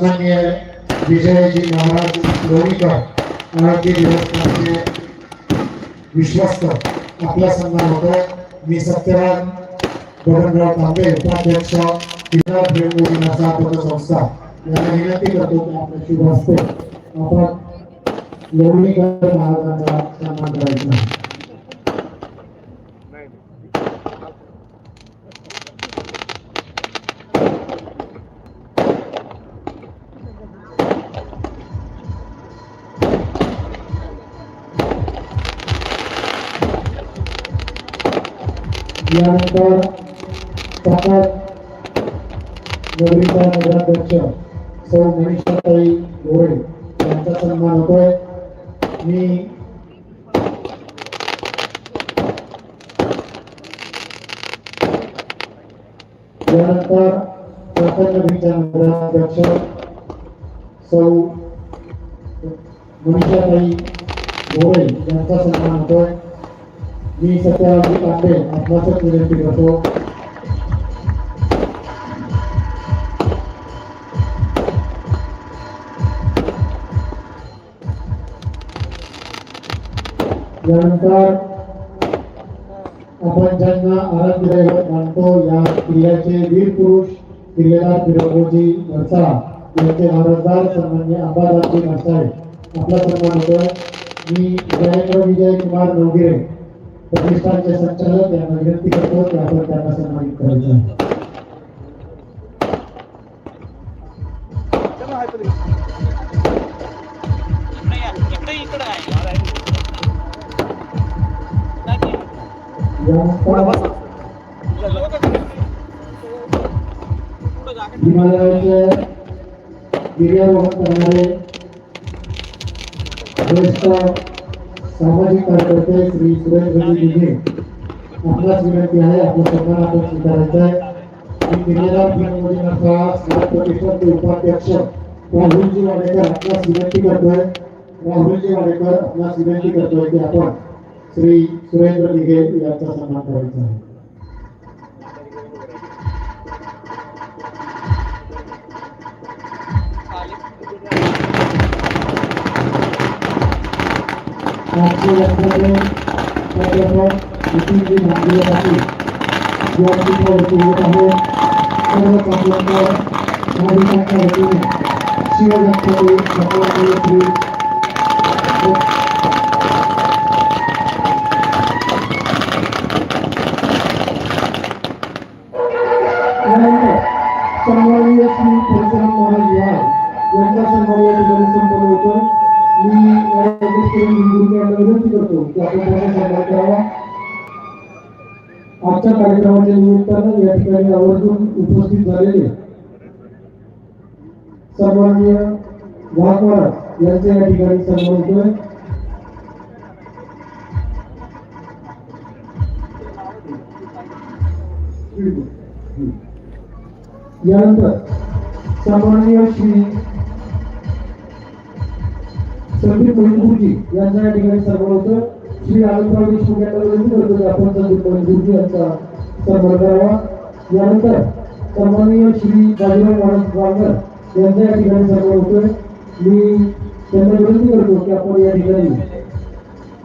सन्मान्य विजयजी महाराज लोणीकर मराठी दिवस विश्वस्त आपला सन्मान होतो मी सत्यवान बबनराव तांबे उपाध्यक्ष जिल्हा प्रेमोदीनाचा पतसंस्था यांना विनंती करतो की आपल्या शुभ हस्ते आपण लोणीकर महाराजांचा सन्मान करायचा आहे. यानंतर चाकण नगरीचा नगराध्यक्ष सौ मनीषाताई गोरे यांचा सन्मान होतोय. मी यानंतर चाकण नगरीच्या नगराध्यक्ष सौ मनीषाताई गोरे यांचा सन्मान होतोय. मी सत्यराजी तांबे आपणासच विनंती करतो यानंतर आपण ज्यांना आराध्य दैवत मानतो या किल्ल्याचे वीर पुरुष किल्लेदार फिरोजी नरसा यांचे वारसदार सन्मान्य अंबादासजी नासाळे आपला सन्मान होतो मी जयेंद्र विजय कुमार नवगिरे. प्रतिष्ठानचे संचालक यांना विनंती करतो की आपण त्यांना सन्मानित करायचं आहे. हिमालयाचे गिर्यारोहण करणारे ज्येष्ठ सामाजिक कार्यकर्ते श्री सुरेंद्रजी दिघे. आपलाच विनंती आहे आपला सन्मान आपण स्वीकारायचा आहे. मी प्रतिष्ठानचे उपाध्यक्ष राहुलजी वाडेकर आपणास विनंती करतोय. राहुलजी वाडेकर आपणास विनंती करतोय की आपण श्री सुरेंद्र दिघे यांचा सन्मान करायचा आहे. আজকে একসাথে অধ্যাপক বিপিনজি মন্দিরে থাকি শিবযাত্রাকে সকল कार्यक्रमाच्या निमित्तानं या ठिकाणी आवर्जून उपस्थित झालेले सन्माननीय वाघ महाराज यांचे या ठिकाणी सन्मान होतोय यानंतर सन्माननीय श्री संदीप मोहितपूरजी यांचा या ठिकाणी सन्मान होतो. श्री आनंदराव देशमुख यांना विनंती करतो की आपण संदीप मोहितपूरजी यांचा सन्मान करावा यानंतर सन्माननीय श्री बाजीराव महाराज वांगर यांच्या या ठिकाणी सन्मान होतोय. मी त्यांना विनंती करतो की आपण या ठिकाणी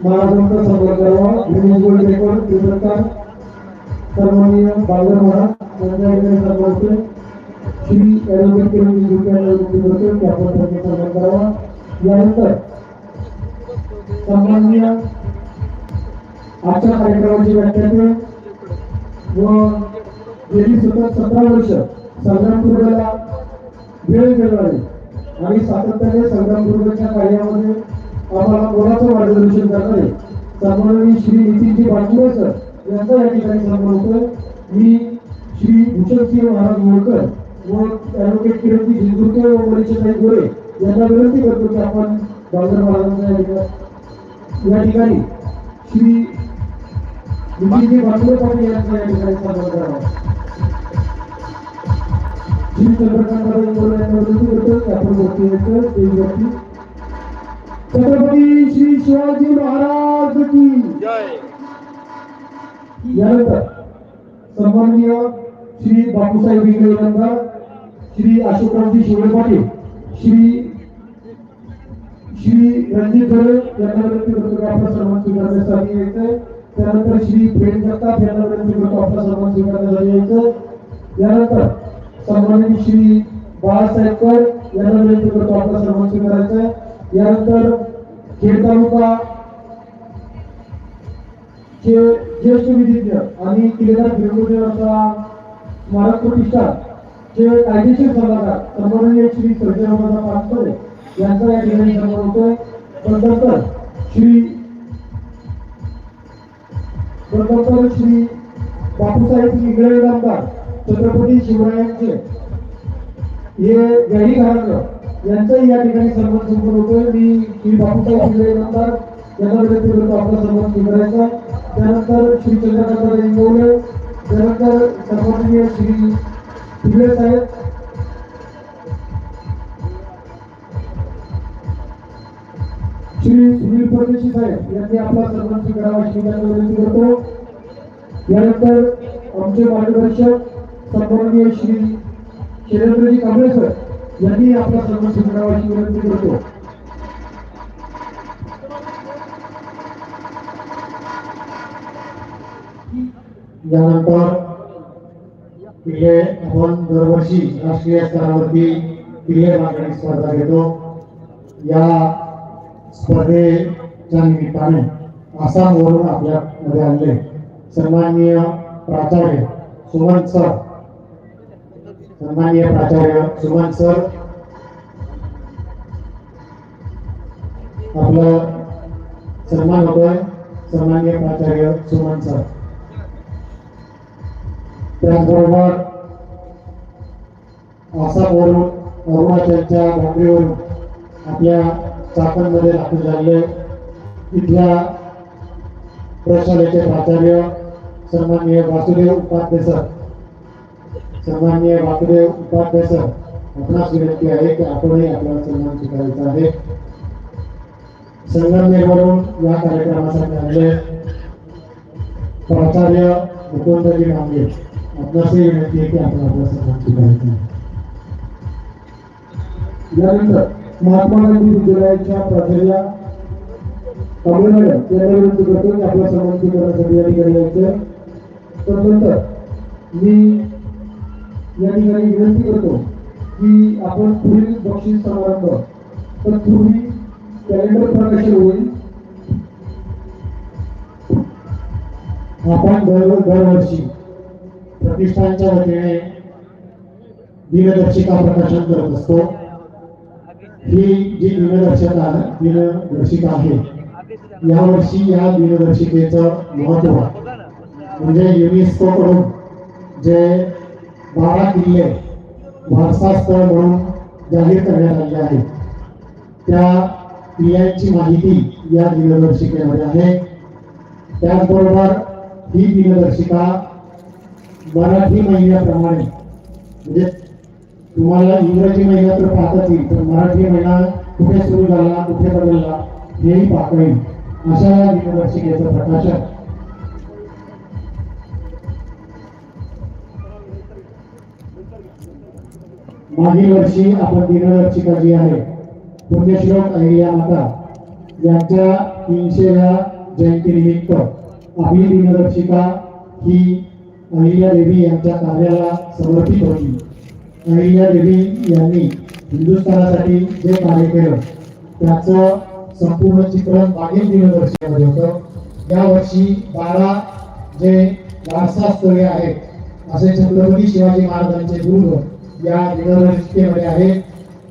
महाराजांचा सन्मान करावा. गिनीज गोल्ड रेकॉर्ड कीर्तनकार सन्माननीय बाजार महाराज यांच्या या ठिकाणी सन्मान होतोय. श्री ॲडव्होकेट किरण निजुके यांना विनंती करतो की आपण त्यांचा सन्मान करावा. यानंतर सन्माननीय आजच्या कार्यक्रमाची व्याख्या व गेली सतत सतरा वर्ष संग्रामपूर्वेला वेळ देणारे आणि सातत्याने संग्रामपूर्वेच्या कार्यामध्ये आम्हाला कोणाचं मार्गदर्शन करणारे सन्माननीय श्री नितीनजी पाटील सर यांचा या ठिकाणी सन्मान होतोय. मी श्री भूषणसिंह महाराज मोळकर व ॲडव्होकेट किरणजी जिंतुरके व मनीषाताई गोरे यांना विनंती करतो की आपण बाजार महाराजांच्या या ठिकाणी श्री छत्रपती श्री शिवाजी महाराज की जय. यानंतर सन्माननीय श्री बापूसाहेब विजयनंदा श्री अशोकरावजी शिवळे पाटील श्री श्री रणजित यांना की आपला सन्मान स्वीकारण्यासाठी यायचं त्यानंतर श्री प्रेम जगताप यांना विनंती आपला सन्मान स्वीकारण्यासाठी यायचं यानंतर सन्मानित श्री बाळासाहेब कर यांना विनंती करतो आपला सन्मान स्वीकारायचा यानंतर खेड तालुका चे ज्येष्ठ विधिज्ञ आणि किल्लेदार असा स्मारक प्रतिष्ठान चे कायदेशीर सल्लागार सन्माननीय श्री सर्जरामाचा पाटकर यांचा या ठिकाणी सन्मान होतोय. पण नंतर श्री तदनंतर श्री बापूसाहेब इंगळे आमदार छत्रपती शिवरायांचे. हे गडी घराणं यांचाही या ठिकाणी सन्मान संपन्न होतोय. मी श्री बापूसाहेब इंगळे आमदार यांना विनंती करतो आपला सन्मान स्वीकारायचा. त्यानंतर श्री चंद्रकांत इंगवले त्यानंतर सन्माननीय श्री पिगळे साहेब श्री सुनील परदेशी साहेब यांनी आपला सन्मान करावा अशी विनंती करतो. यानंतर आमचे मार्गदर्शक सन्माननीय श्री शैलेंद्रजी कांबळे सर यांनी आपला सन्मान करावा अशी विनंती करतो. यानंतर किल्ले आपण दरवर्षी राष्ट्रीय स्तरावरती किल्ले मागणी स्पर्धा घेतो. या स्पर्धेच्या निमित्ताने आसामवरून आपल्यामध्ये आले सन्माननीय प्राचार्य सुमन सर सन्माननीय प्राचार्य सुमन सर आपलं सन्मान होतोय सन्माननीय प्राचार्य सुमन सर त्याचबरोबर आसामवरून अरुणाचलच्या बांद्रीवरून आपल्या चाकणमध्ये दाखल झालेले इथल्या प्रशालेचे प्राचार्य सन्माननीय वासुदेव उपाध्याय सर. सन्माननीय वासुदेव उपाध्याय सर आपणास विनंती आहे की आपणही आपला सन्मान स्वीकारायचा आहे. संगमनेरवरून या कार्यक्रमासाठी आले प्राचार्य मुकुंदजी नांगे आपणासही विनंती आहे की आपण आपला सन्मान स्वीकारायचा आहे. यानंतर महात्मा गांधी विद्यालयाच्या प्राचार्या तामिळनाडू यांना विनंती करतो. की आपला सन्मान करण्यासाठी या ठिकाणी यायचे तदनंतर मी या ठिकाणी विनंती करतो की आपण पुढील बक्षीस समारंभ तत्पूर्वी कॅलेंडर प्रकाशन होईल. आपण दरवर दरवर्षी प्रतिष्ठानच्या वतीने दिनदर्शिका प्रकाशन करत असतो. ही जी दिनदर्शिका दिनदर्शिका आहे यावर्षी या दिनदर्शिकेचं महत्त्व म्हणजे युनेस्को कडून जे बारा किल्ले वारसा स्थळ म्हणून जाहीर करण्यात आले आहे त्या किल्ल्यांची माहिती या दिनदर्शिकेमध्ये आहे. त्याचबरोबर ही दिनदर्शिका मराठी महिन्याप्रमाणे म्हणजे तुम्हाला इंग्रजी महिना तर पाहताच येईल पण मराठी महिना कुठे सुरू झाला कुठे बदलला हेही पाहता येईल. अशा या दिनदर्शिकेचं प्रकाशन मागील वर्षी आपण दिनदर्शिका जी आहे पुण्यश्लोक अहिल्या माता यांच्या तीनशेव्या जयंतीनिमित्त आपली दिनदर्शिका ही अहिल्या देवी यांच्या कार्याला समर्पित होती. अहिल्या देवी यांनी हिंदुस्थानासाठी जे कार्य केलं त्याचं संपूर्ण चित्रण मागील दिनदर्शिकेमध्ये होतं. यावर्षी बारा जे वारसास्थळे आहेत असे छत्रपती शिवाजी महाराजांचे दुर्ग या दिनदर्शिकेमध्ये आहेत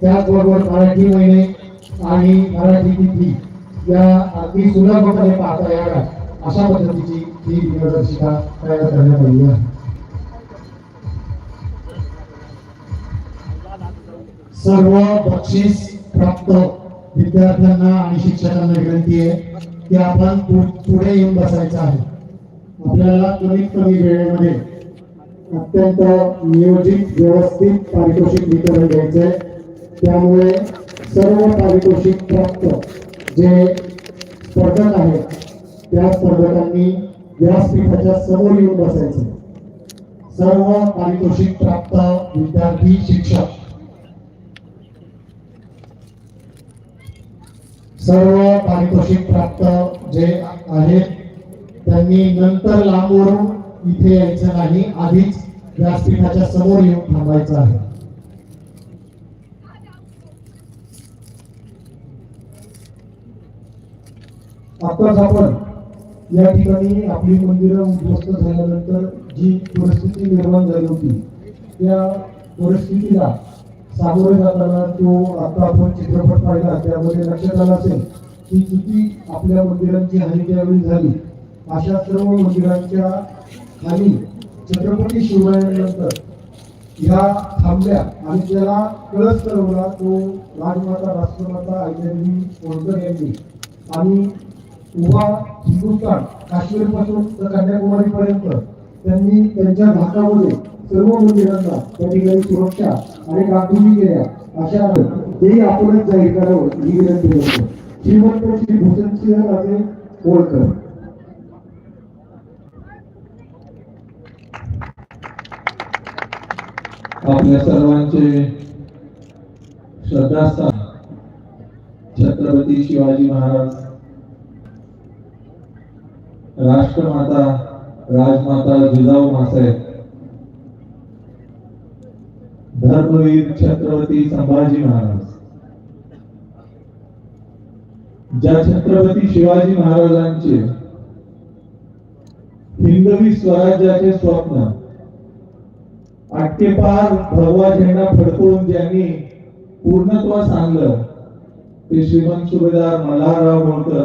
त्याचबरोबर मराठी महिने आणि मराठी तिथी या अगदी सुलभपणे पाहता याव्या अशा पद्धतीची ही दिनदर्शिका तयार करण्यात आली आहे. सर्व बक्षीस प्राप्त विद्यार्थ्यांना आणि शिक्षकांना विनंती आहे की आपण पुढे येऊन बसायचं आहे. आपल्याला कमीत कमी वेळेमध्ये अत्यंत नियोजित व्यवस्थित पारितोषिक वितरण घ्यायचंय त्यामुळे सर्व पारितोषिक प्राप्त जे स्पर्धक आहेत त्या स्पर्धकांनी व्यासपीठाच्या समोर येऊन बसायचं सर्व पारितोषिक प्राप्त विद्यार्थी शिक्षक सर्व पारितोषिक प्राप्त जे आहेत त्यांनी नंतर लांबवरून इथे यायचं नाही. आधीच व्यासपीठाच्या समोर येऊन थांबायचं आहे. आताच आपण या ठिकाणी आपली मंदिरं उद्ध्वस्त झाल्यानंतर जी परिस्थिती निर्माण झाली होती त्या परिस्थितीला सामोरे जाताना तो आता आपण चित्रपट पाहिला त्यामध्ये लक्षात आलं असेल की किती आपल्या मंदिरांची हानी त्यावेळी झाली. अशा सर्व मंदिरांच्या खाली छत्रपती शिवरायांनंतर ह्या थांबल्या आणि त्याला कळस करवला तो राजमाता राष्ट्रमाता अहिल्यादेवी होळकर यांनी. आणि उभा हिंदुस्थान काश्मीरपासून तर कन्याकुमारी पर्यंत त्यांनी त्यांच्या भागामध्ये सर्व मंदिरांना त्या ठिकाणी सुरक्षा आणि काकुली गेल्या? अशा हे आपणच जाहीर करावं ही विनंती करतो. श्रीमंत श्री भूषणसिंह राजे होळकर आपल्या सर्वांचे श्रद्धास्थान छत्रपती शिवाजी महाराज राष्ट्रमाता राजमाता जिजाऊ मासाहेब धर्मवीर छत्रपती संभाजी महाराज. ज्या छत्रपती शिवाजी महाराजांचे हिंदवी स्वराज्याचे स्वप्न आटकेपार भगवा झेंडा फडकवून ज्यांनी पूर्णत्व सांगलं ते श्रीमंत सुभेदार मल्हारराव होळकर.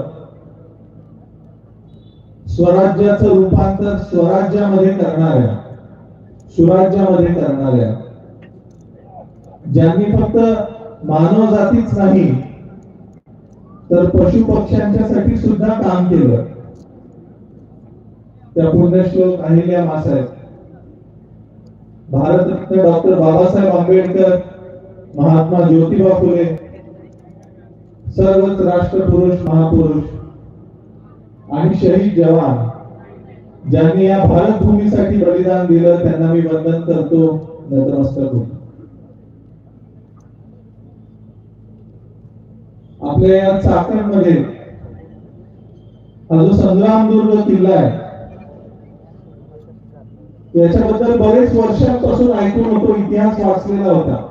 स्वराज्याचं रूपांतर स्वराज्यामध्ये करणाऱ्या सुराज्यामध्ये करणाऱ्या ज्यांनी फक्त मानव जातीच नाही तर पशु पक्ष्यांच्यासाठी सुद्धा काम केलं. त्या पुण्यश्लोक अहिल्या मासाहेब. भारतरत्न डॉक्टर बाबासाहेब आंबेडकर महात्मा ज्योतिबा फुले सर्वच राष्ट्रपुरुष महापुरुष आणि शहीद जवान ज्यांनी या भारत भूमीसाठी बलिदान दिलं त्यांना मी वंदन करतो. नतमस्तक होतो. आपल्या या चाकणमध्ये हा जो संग्रामदुर्ग किल्ला आहे याच्याबद्दल बरेच वर्षांपासून ऐकून होतो इतिहास वाचलेला होता.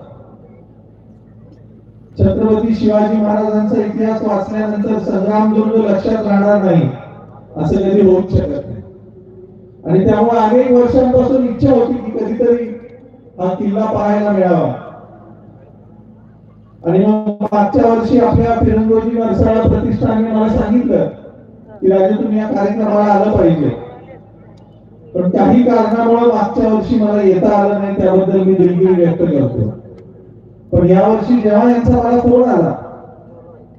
छत्रपती शिवाजी महाराजांचा इतिहास वाचल्यानंतर संग्रामदुर्ग लक्षात राहणार नाही असं कधी होऊच शकत नाही. आणि त्यामुळे अनेक वर्षांपासून इच्छा होती की कधीतरी हा किल्ला पाहायला मिळावा. आणि मग मागच्या वर्षी आपल्या फिरंगोजी नरसाळा प्रतिष्ठानने मला सांगितलं की राजे तुम्ही या कार्यक्रमाला आलं पाहिजे. पण काही कारणामुळे मागच्या वर्षी मला येता आलं नाही त्याबद्दल मी दिलगिरी व्यक्त करतो. पण या वर्षी जेव्हा यांचा मला फोन आला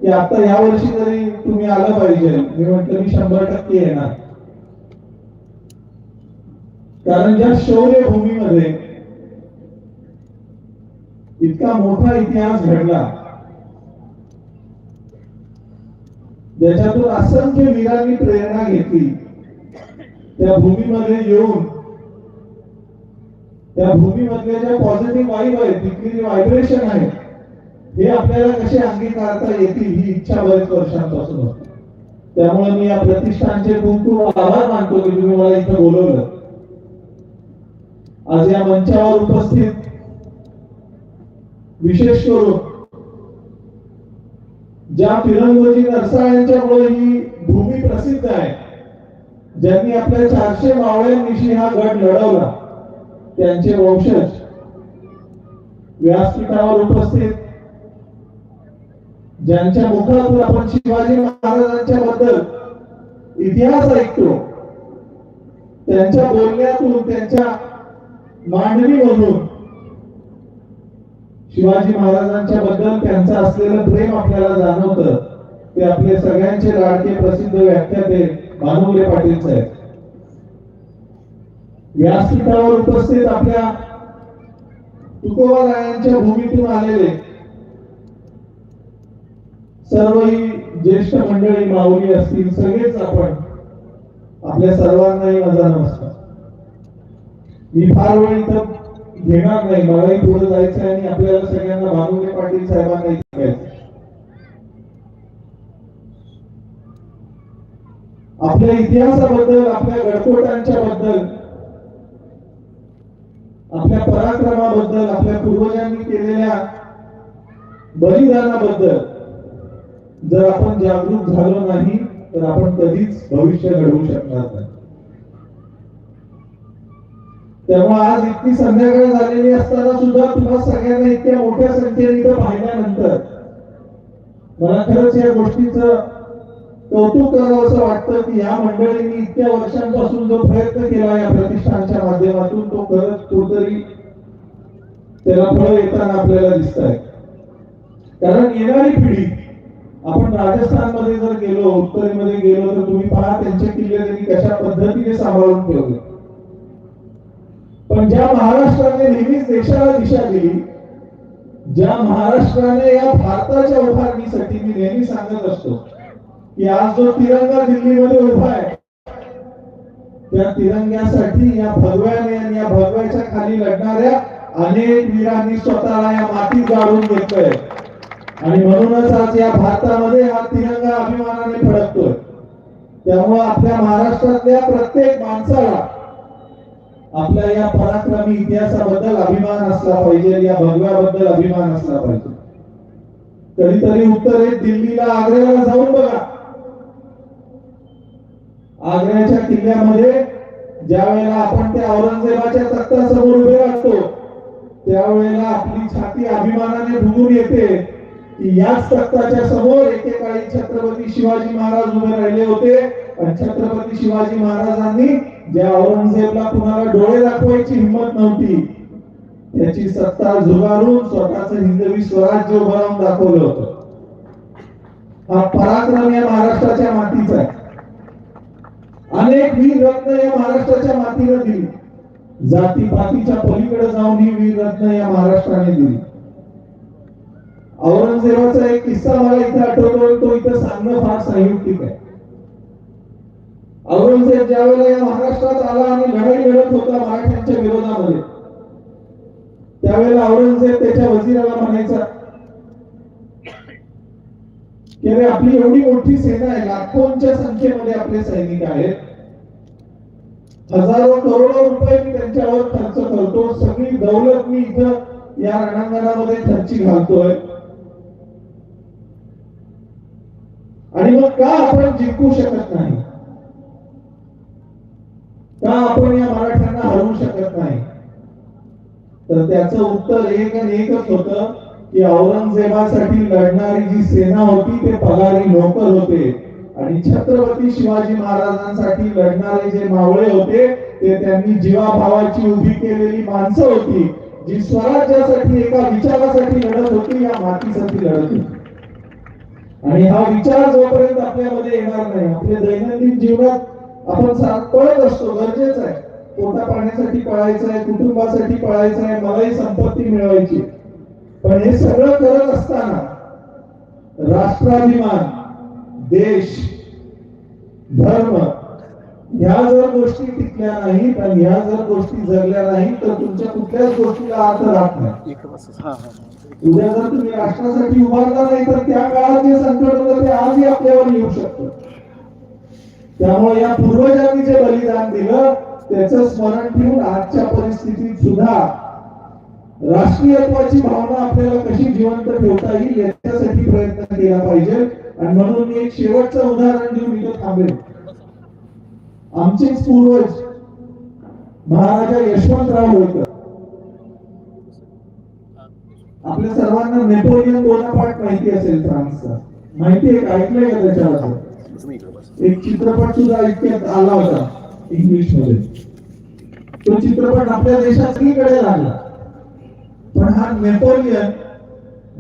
की आता या वर्षी तरी तुम्ही आलं पाहिजे मी म्हटलं मी शंभर टक्के येणार. कारण ज्या शौर्य भूमीमध्ये इतका मोठा इतिहास घडला. ज्याच्यातून असंख्य वीरांनी प्रेरणा घेतली. त्या भूमीमध्ये येऊन त्या भूमीमधल्या ज्या पॉझिटिव्ह वाईब आहे तिथली जी व्हायब्रेशन आहे हे आपल्याला कसे अंगीकारता येतील ही इच्छा बरेच वर्षांपासून होती. त्यामुळे मी या प्रतिष्ठानचे खूप खूप आभार मानतो की तुम्ही मला इथं बोलवलं. आज या मंचावर उपस्थित विशेष करून ज्या फिरंगोजी नरसाळ्यांच्यामुळे ही भूमी प्रसिद्ध आहे ज्यांनी आपल्या चारशे मावळ्यांनिशी हा गड लढवला त्यांचे वंशज व्यासपीठावर उपस्थित ज्यांच्या मुखातून आपण शिवाजी महाराजांच्या बद्दल इतिहास ऐकतो त्यांच्या बोलण्यातून त्यांच्या मांडणीमधून शिवाजी महाराजांच्या बद्दल त्यांचं असलेलं प्रेम आपल्याला जाणवतं ते आपले सगळ्यांचे लाडके प्रसिद्ध व्याख्याते भानुगले पाटील साहेब. व्यासपीठावर उपस्थित आपल्या तुकोबारायांच्या भूमीतून आलेले सर्व ही ज्येष्ठ मंडळी माऊली असतील सगळेच आपण आपल्या सर्वांनाही माझा नमस्कार. मी फार वेळ इथं घेणार नाही. मलाही पुढे जायचं आणि आपल्याला सगळ्यांना भानुभाई पाटील साहेबांना आपल्या इतिहासाबद्दल आपल्या गडकोटांच्या बद्दल आपल्या पराक्रमाबद्दल आपल्या पूर्वजांनी केलेल्या बलिदानाबद्दल जर आपण जागरूक झालो नाही तर आपण कधीच भविष्य घडवू शकणार नाही. तेव्हा आज इतकी संध्याकाळ झालेली असताना सुद्धा तुला सगळ्यांना इतक्या मोठ्या संख्येने इथं पाहिल्यानंतर मला खरंच या गोष्टीचं कौतुक करावं असं वाटतं की या मंडळींनी इतक्या वर्षांपासून जो प्रयत्न केला या प्रतिष्ठानच्या माध्यमातून तो करत कुठतरी त्याला फळ येताना आपल्याला दिसत आहे कारण येणारी पिढी आपण राजस्थानमध्ये जर गेलो उत्तरेमध्ये गेलो तर तुम्ही पहा त्यांचे किल्ले त्यांनी कशा पद्धतीने सांभाळून ठेवले. म्हणजे पण ज्या महाराष्ट्राने नेहमीच देशाला दिशा दिली. ज्या महाराष्ट्राने या भारताच्या उभारणीसाठी मी नेहमी सांगत असतो की आज जो तिरंगा दिल्लीमध्ये उभा आहे त्या तिरंग्यासाठी या भगव्याने आणि या भगव्याच्या खाली लढणाऱ्या अनेक वीरांनी स्वतःला या मातीत गाडून घेतलंय. आणि म्हणूनच आज या भारतामध्ये हा तिरंगा अभिमानाने फडकतोय. त्यामुळे आपल्या महाराष्ट्रातल्या प्रत्येक माणसाला आपल्या या पराक्रमी इतिहासाबद्दल अभिमान असला पाहिजे या भगव्याबद्दल अभिमान असला पाहिजे. कधीतरी उत्तरेत दिल्लीला आग्र्याला जाऊन बघा. आग्र्याच्या किल्ल्यामध्ये ज्या वेळेला आपण त्या औरंगजेबाच्या तख्तासमोर उभे राहतो त्यावेळेला आपली छाती अभिमानाने भुगून येते की याच तख्ताच्या समोर एकेकाळी छत्रपती शिवाजी महाराज उभे राहिले होते. पण छत्रपती शिवाजी महाराजांनी ज्या औरंगजेबला कुणाला डोळे दाखवायची हिंमत नव्हती त्याची सत्ता झुगारून स्वतःच हिंदवी स्वराज्य उभारून दाखवलं होतं. हा पराक्रम या महाराष्ट्राच्या मातीचा आहे. अनेक वीर रत्न या महाराष्ट्राच्या मातीनं दिली. जातीपातीच्या पलीकडे जाऊन ही वीर रत्न या महाराष्ट्राने दिली. औरंगजेबाचा एक किस्सा मला इथे आठवतो तो इथं सांगणं फार संयुक्तिक आहे. औरंगजेब ज्यावेळेला या महाराष्ट्रात आला आणि लढाई लढत होता मराठ्यांच्या विरोधामध्ये त्यावेळेला औरंगजेब त्याच्या वजिराला म्हणायचा की अरे आपली एवढी मोठी सेना आहे लाखोंच्या संख्येमध्ये आपले सैनिक आहेत. हजारो करोडो रुपये मी त्यांच्यावर खर्च करतो सगळी दौलत मी इथं या रणांगणामध्ये खर्ची घालतोय. आणि मग का आपण जिंकू शकत नाही? का आपण या मराठ्यांना हरवू शकत नाही. तर त्याचं उत्तर एक आणि एकच होतं की औरंगजेबासाठी लढणारी जी सेना होती ते पगारी नोकर होते. आणि छत्रपती शिवाजी महाराजांसाठी लढणारे जे मावळे होते ते त्यांनी जीवाभावाची उभी केलेली माणसं होती जी स्वराज्यासाठी एका विचारासाठी लढत होती या मातीसाठी लढत होती. आणि हा विचार जोपर्यंत आपल्यामध्ये येणार नाही आपल्या दैनंदिन जीवनात आपण पळत असतो गरजेचं आहे. पोटा पाण्यासाठी पळायचं आहे कुटुंबासाठी पळायचं आहे मलाही संपत्ती मिळवायची पण हे सगळं करत असताना राष्ट्राभिमान देश धर्म ह्या जर गोष्टी टिकल्या नाहीत आणि ह्या जर गोष्टी जगल्या नाहीत तर तुमच्या कुठल्याच गोष्टीला अर्थ राहत नाही. उद्या जर तुम्ही राष्ट्रासाठी उभारला नाही तर त्या काळात जे संकट होतं ते आजही आपल्यावर येऊ शकतं. त्यामुळे या पूर्वजांनी जे बलिदान दिलं त्याचं स्मरण ठेवून आजच्या परिस्थितीत सुद्धा राष्ट्रीयत्वाची भावना आपल्याला कशी जिवंत ठेवता येईल याच्यासाठी प्रयत्न केला पाहिजे. आणि म्हणून मी एक शेवटचं उदाहरण देऊन इथं थांबेल आमचेच पूर्वज महाराजा यशवंतराव होळकर. आपल्या सर्वांना नेपोलियन बोनापार्ट माहिती असेल फ्रान्सचा. माहिती आहे ऐकलंय का त्याच्यावर एक चित्रपट सुद्धा इतक्यात आला होता इंग्लिशमध्ये तो चित्रपट आपल्या देशात सगळीकडे लागला. पण हा नेपोलियन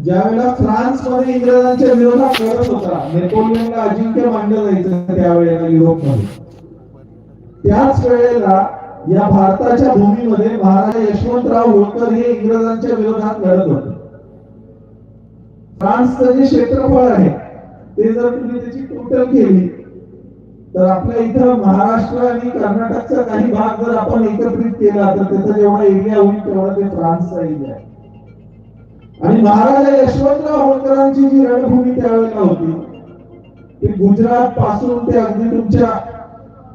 ज्यावेळेला फ्रान्समध्ये इंग्रजांच्या विरोधात लढत होता नेपोलियनला अजिंक्य मानलं जायचं त्यावेळेला युरोपमध्ये. त्याच वेळेला या भारताच्या भूमीमध्ये महाराजा यशवंतराव होळकर हे इंग्रजांच्या विरोधात लढत होते. फ्रान्सचं जे क्षेत्रफळ आहे ते जर तुम्ही त्याची टोटल केली तर आपल्या इथं महाराष्ट्र आणि कर्नाटकचा काही भाग जर आपण एकत्रित केला तर त्याचा जेवढा एरिया होईल तेवढा ते फ्रान्सचा एरिया आहे. आणि महाराजा यशवंतराव होळकरांची जी रणभूमी त्यावेळेला होती ते गुजरात पासून ते अगदी तुमच्या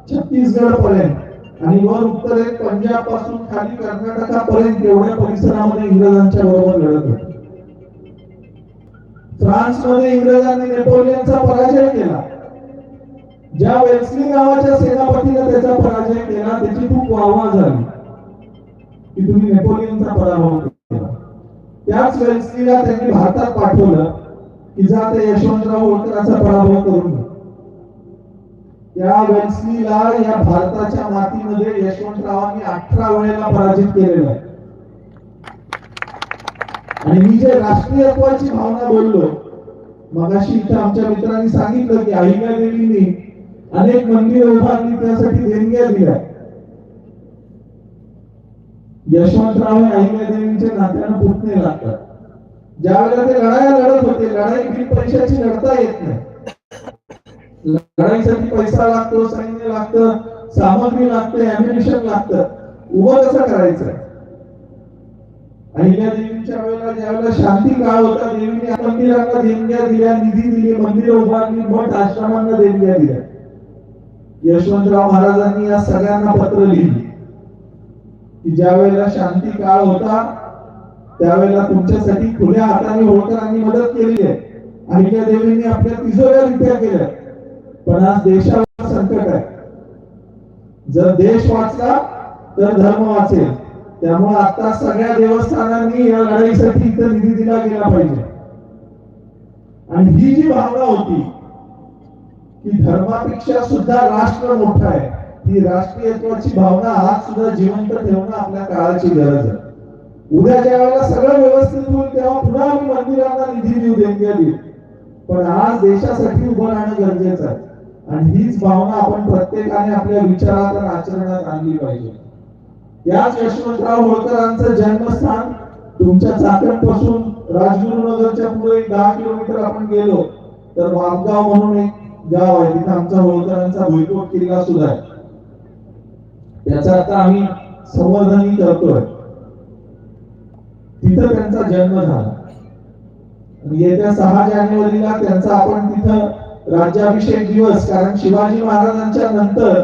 छत्तीसगड पर्यंत आणि वर उत्तरेत पंजाबपासून खाली कर्नाटकापर्यंत एवढ्या परिसरामध्ये इंग्रजांच्या बरोबर लढत होते. फ्रान्समध्ये इंग्रजांनी नेपोलियनचा पराजय केला. ज्या वेल्सली गावाच्या सेनापतीने त्याचा पराजय केला त्याची खूप वाहवा झाली. की तुम्ही नेपोलियनचा पराभव केला. त्याच वेल्सलीला त्यांनी भारतात पाठवलं की जा ते यशवंतराव होळकरांचा पराभव करून घे. त्या वेल्सलीला या भारताच्या मातीमध्ये यशवंतरावांनी अठरा वेळेला पराजित केलेला आहे. आणि मी जे राष्ट्रीयत्वाची भावना बोललो मगाशी इथं आमच्या मित्रांनी सांगितलं की अहिल्या देवींनी अनेक मंदिर उभारली त्यासाठी देणग्या दिल्या. यशवंतराव हे अहिल्या देवींच्या नात्यानं पुतणे लागतात. ज्या वेळेला ते लढाया लढत होते लढाई बिन पैशाची लढता येत नाही. लढाईसाठी पैसा लागतो सैन्य लागतं सामग्री लागते अॅम्युनिशन लागतं. उभं कसं करायचं? अहिल्या देवींच्या वेळेला ज्यावेळेला शांती काळ होता देवीने मंदिरांना देणग्या दिल्या निधी दिली मंदिर उभारली मठ आश्रमांना देणग्या दिल्या. यशवंतराव महाराजांनी या सगळ्यांना पत्र लिहिली. की ज्या वेळेला शांती काळ होता त्यावेळेला तुमच्यासाठी खुल्या हाताने होळकरांनी मदत केली आहे. अहिल्या देवींनी आपल्या तिजोऱ्या रित्या केल्या. पण आज देशावर संकट आहे. जर देश वाचला तर धर्म वाचेल. त्यामुळे आता सगळ्या देवस्थानांनी या लढाईसाठी इथं निधी दिला गेला पाहिजे. आणि ही जी भावना होती की धर्मापेक्षा सुद्धा राष्ट्र मोठं आहे. ही राष्ट्रीयत्वाची भावना आज सुद्धा जिवंत ठेवणं आपल्या काळाची गरज आहे. उद्या ज्या वेळेला सगळं व्यवस्थित होईल तेव्हा पुन्हा आम्ही मंदिरांना निधी देऊ देणग्या देऊ. पण आज देशासाठी उभं राहणं गरजेचं आहे. आणि हीच भावना आपण प्रत्येकाने आपल्या विचारात आणि आचरणात आणली पाहिजे. याच यशवंतराव होळकरांचं जन्मस्थान तुमच्या चाकणपासून राजगुरुनगरच्या पुढे दहा किलोमीटर आपण गेलो तर वामगाव म्हणून एक गाव आहे तिथे आमचा होळकरांचा भुईकोट किल्ला सुद्धा आहे. त्याचा आता आम्ही संवर्धनही करतोय. तिथं त्यांचा जन्म झाला. येत्या सहा जानेवारीला त्यांचा आपण तिथं राज्याभिषेक दिवस कारण शिवाजी महाराजांच्या नंतर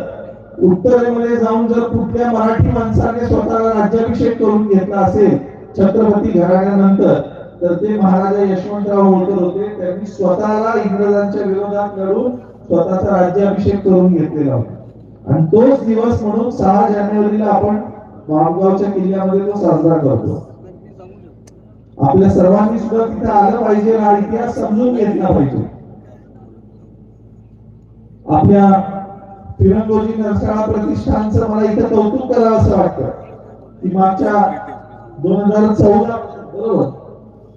उत्तरेमध्ये जाऊन जर कुठल्या मराठी माणसाने स्वतःला राज्याभिषेक करून घेतला असेल छत्रपती घराण्यानंतर तर ते महाराजा यशवंतराव होळकर होते. त्यांनी स्वतःला इंग्रजांच्या विरोधात लढून स्वतःचा राज्याभिषेक करून घेतलेला होता. आणि तोच दिवस म्हणून सहा जानेवारीला आपण मामगावच्या किल्ल्यामध्ये तो साजरा करतो. आपल्या सर्वांनी सुद्धा तिथे आलं पाहिजे हा इतिहास समजून घेतला पाहिजे. आपल्या तिरंगोजी नरसाळा प्रतिष्ठानचं मला इथं कौतुक करावं असं वाटतं. की मागच्या दोन हजार चौदा बरोबर?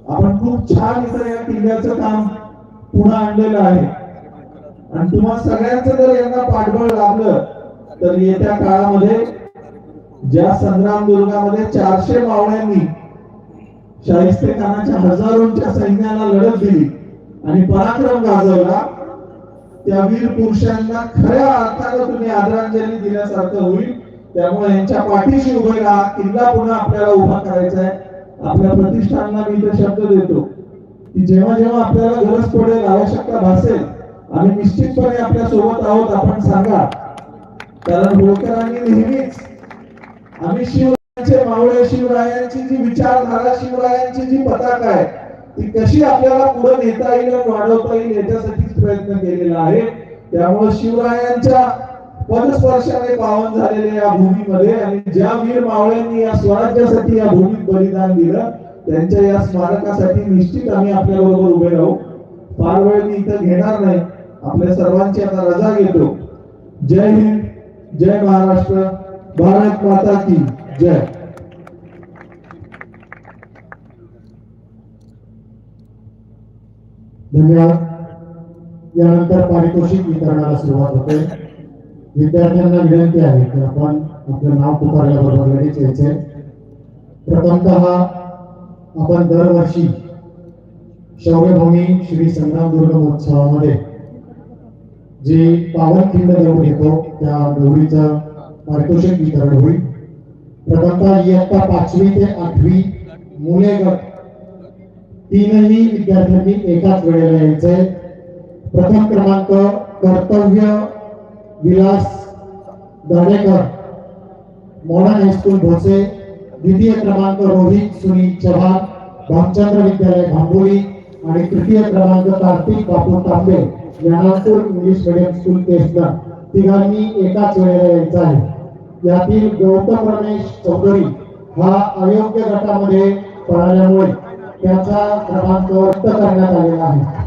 आपण खूप छान इथं या किल्ल्याचं काम पुन्हा आणलेलं आहे. आणि तुम्हा सगळ्यांचं जर यांना पाठबळ लाभलं तर येत्या काळामध्ये ज्या संग्राम दुर्गामध्ये चारशे मावळ्यांनी शाहिस्ते खानाच्या हजारोंच्या सैन्याला लढत दिली आणि पराक्रम गाजवला त्या वीर पुरुषांना खऱ्या अर्थानं तुम्ही आदरांजली दिल्यासारखं होईल. त्यामुळे यांच्या पाठीशी उभे राहा किल्ला पुन्हा आपल्याला उभा करायचा आहे. आपल्या प्रतिष्ठानला मी इथे शब्द देतो की जेव्हा जेव्हा आपल्याला गरज पडेल आवश्यकता भासेल आम्ही निश्चितपणे आपल्यासोबत आहोत आपण सांगा. कारण होळकरांनी नेहमीच आम्ही शिवरायांचे मावळे शिवरायांची जी विचारधारा शिवरायांची जी पताका आहे ती कशी आपल्याला पुढे नेता येईल वाढवता येईल याच्यासाठीच प्रयत्न केलेला आहे. त्यामुळे शिवरायांच्या पदस्पर्शाने पावन झालेल्या या भूमीमध्ये आणि ज्या वीर मावळ्यांनी या स्वराज्यासाठी या भूमीत बलिदान दिलं त्यांच्या या स्मारकासाठी निश्चित आम्ही आपल्या बरोबर उभे राहू. फार वेळ मी इथं घेणार नाही. आपल्या सर्वांची आता रजा घेतो. जय हिंद जय महाराष्ट्र भारत माता की जय. धन्यवाद. यानंतर पारितोषिक वितरणाला सुरुवात होते. विद्यार्थ्यांना विनंती आहे की आपण आपलं नाव पुकारल्याबरोबर लगेच यायचे प्रथमत आपण दरवर्षी शौर्यभूमी श्री संग्रामदुर्ग महोत्सवामध्ये जे पावन खिंड येतो त्या गौरीचं पारितोषिक वितरण होईल. प्रथमतः इयत्ता पाचवी ते आठवी मुले गट तीनही विद्यार्थ्यांनी एकाच वेळेला यायचंय. प्रथम क्रमांक कर्तव्य Vilas Dadekar modern high school Bhose द्वितीय क्रमांक रोहित सुनील चव्हाण भामचंद्र विद्यालय भांबोली आणि तृतीय क्रमांक Kartik Bapu Tambe Gyanapur English medium school Kesla तिघांनी एकाच वेळेला यायचं आहे. यातील गौतम रमेश चौधरी हा अयोग्य गटामध्ये पळाल्यामुळे त्याचा क्रमांक रद्द करण्यात आलेला आहे.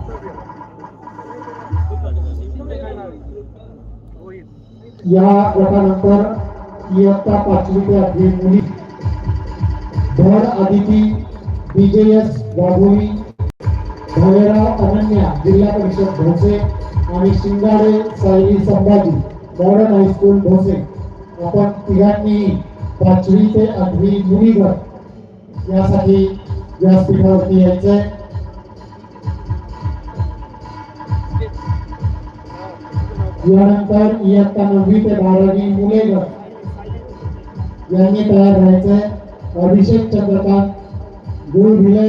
या गटानंतर इयत्ता पाचवी ते आठवी मुली. धड आदिती बीजेएस वाघोली भालेराव अनन्या जिल्हा परिषद भोसे आणि Shingade Sayali Sambhaji modern high school Bhose आपण तिघांनी पाचवी ते आठवी मुली गट यासाठी व्यासपीठावरती यायचंय. यानंतर इयत्ता नववी ते बारावी मुले गट यांनी तयार राहायचंय अभिषेक चंद्रकांत गुरु भिले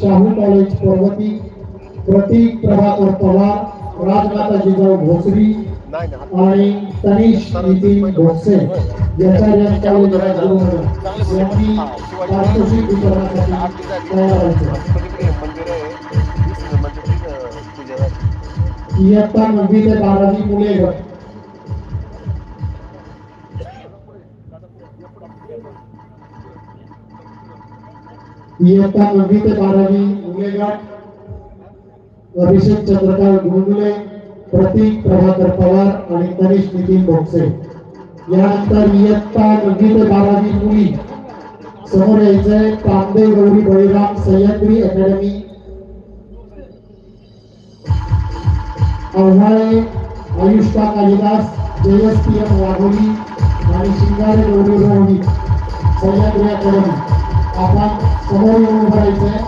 शाहू कॉलेज पर्वती प्रतीक प्रभाकर पवार राजमाता जिजाऊ भोसरी आणि तनिष नितीन भोसले याचार्य कॉलेज राजगुरू यांनी पारितोषिक वितरणासाठी तयार व्हायचं इयत्ता नववी ते बारावी मुले गट इयत्ता नववी ते बारावी मुले गट अभिषेक चंद्रकांत गुरुमुले प्रतीक प्रभाकर पवार आणि तनिष नितीन भोगसे यानंतर इयत्ता नववी ते बारावी मुली समोर यायचंय कामदेव गौरी बळीराम सह्याद्री अकॅडमी. अव्हाळे आयुष्का कालिदास जयस्तीएम वाघोली आणि शिंगारे गौरी रोहिणी सह्याद्री अकॅडमी आपण समोर येऊन उभं राहायचंय.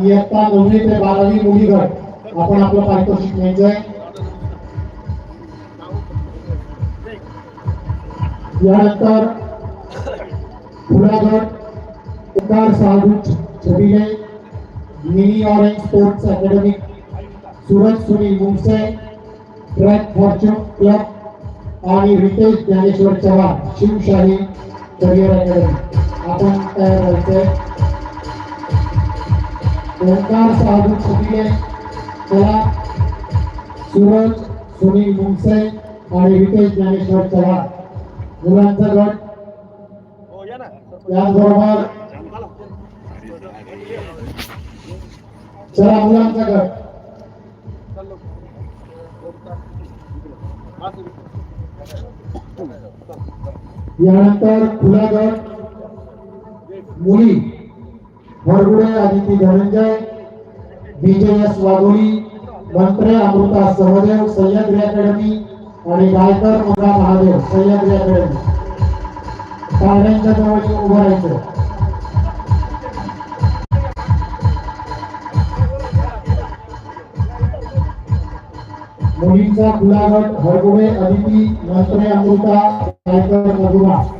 इयत्ता नववी ते बारावी मुली गट आपण आपलं पारितोषिक न्यायचंय यानंतर पुण्यागड उकार Sadhu Chhabile mini orange sports academy Suraj Sunil Mungse track fortune club आणि रितेश ज्ञानेश्वर चव्हाण शिवशाही करिअर अकॅडमी. आपण तयार व्हायचंय. ओंकार साधू छबिले कला सूरज सुनील मुंगसे आणि रितेश ज्ञानेश्वर चव्हाण. मुलांचा गट त्याचबरोबर चला मुलांचा गट यानंतर खुला गट मुली हरगुडे आदिती धनंजय विजय एस वाघोळी मंत्रे अमृता सहदेव सह्याद्री अकॅडमी आणि गायकर मुलगा महादेव सह्याद्री अकॅडमी. पाहुण्यांच्या जवळ उभं राहायचं. मुलींचा कुलागट हरगुडे अदिती मंत्रे अमृता गायकर मधुरा.